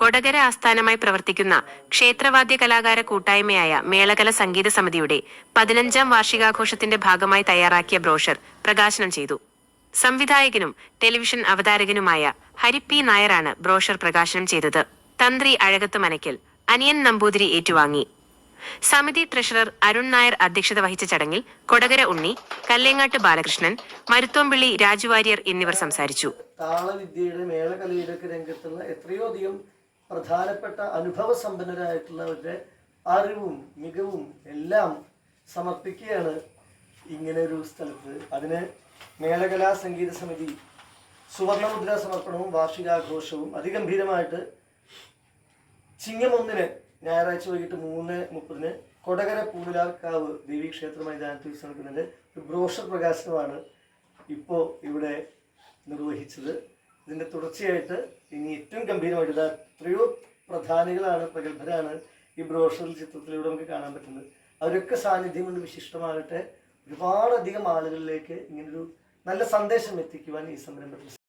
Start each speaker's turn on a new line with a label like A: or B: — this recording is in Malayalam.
A: കൊടകര ആസ്ഥാനമായി പ്രവർത്തിക്കുന്ന ക്ഷേത്രവാദ്യ കലാകാര കൂട്ടായ്മയായ മേളകല സംഗീത സമിതിയുടെ പതിനഞ്ചാം വാർഷികാഘോഷത്തിന്റെ ഭാഗമായി തയ്യാറാക്കിയ ബ്രോഷർ പ്രകാശനം ചെയ്തു. സംവിധായകനും ടെലിവിഷൻ അവതാരകനുമായ ഹരി പി നായരാണ് ബ്രോഷർ പ്രകാശനം ചെയ്തത്. തന്ത്രി അഴകത്ത് മനക്കൽ അനിയൻ നമ്പൂതിരി ഏറ്റുവാങ്ങി. സമിതി ട്രഷറർ അരുൺ നായർ അധ്യക്ഷത വഹിച്ച ചടങ്ങിൽ കൊടകര ഉണ്ണി കല്ലേങ്ങാട്ട് ബാലകൃഷ്ണൻ മരുത്തോമ്പിള്ളി രാജുവാര്യർ എന്നിവർ സംസാരിച്ചു.
B: താളവിദ്യയുടെ മേളകലയുടെ രംഗത്തുള്ള എത്രയോ അധികം പ്രധാനപ്പെട്ട അനുഭവ സമ്പന്നരായിട്ടുള്ളവരുടെ അറിവും മികവും എല്ലാം സമർപ്പിക്കുകയാണ് ഇങ്ങനെ ഒരു സ്ഥലത്ത്. അതിന് മേളകലാ സംഗീത സമിതി സുവർണമുദ്ര സമർപ്പണവും വാർഷികാഘോഷവും അതിഗംഭീരമായിട്ട് ചിങ്ങം ഒന്നിന് ഞായറാഴ്ച വൈകിട്ട് മൂന്ന് മുപ്പതിന് കൊടകര പൂവിലാക്കാവ് ദേവീക്ഷേത്ര മൈതാനത്തിൽ വെച്ച് ഒരു ബ്രോഷർ പ്രകാശനമാണ് ഇപ്പോൾ ഇവിടെ നിർവഹിച്ചത്. ഇതിന്റെ തുടർച്ചയായിട്ട് ഇനി ഏറ്റവും ഗംഭീരമായിട്ട് ഇതാ എത്രയോ പ്രധാനികളാണ് പ്രഗത്ഭരാണ് ഈ ബ്രോഷറിൽ ചിത്രത്തിലൂടെ നമുക്ക് കാണാൻ പറ്റുന്നത്. അവരൊക്കെ സാന്നിധ്യം കൊണ്ട് വിശിഷ്ടമാകട്ടെ. ഒരുപാടധികം ആളുകളിലേക്ക് ഇങ്ങനൊരു നല്ല സന്ദേശം എത്തിക്കുവാൻ ഈ സംരംഭത്തിൽ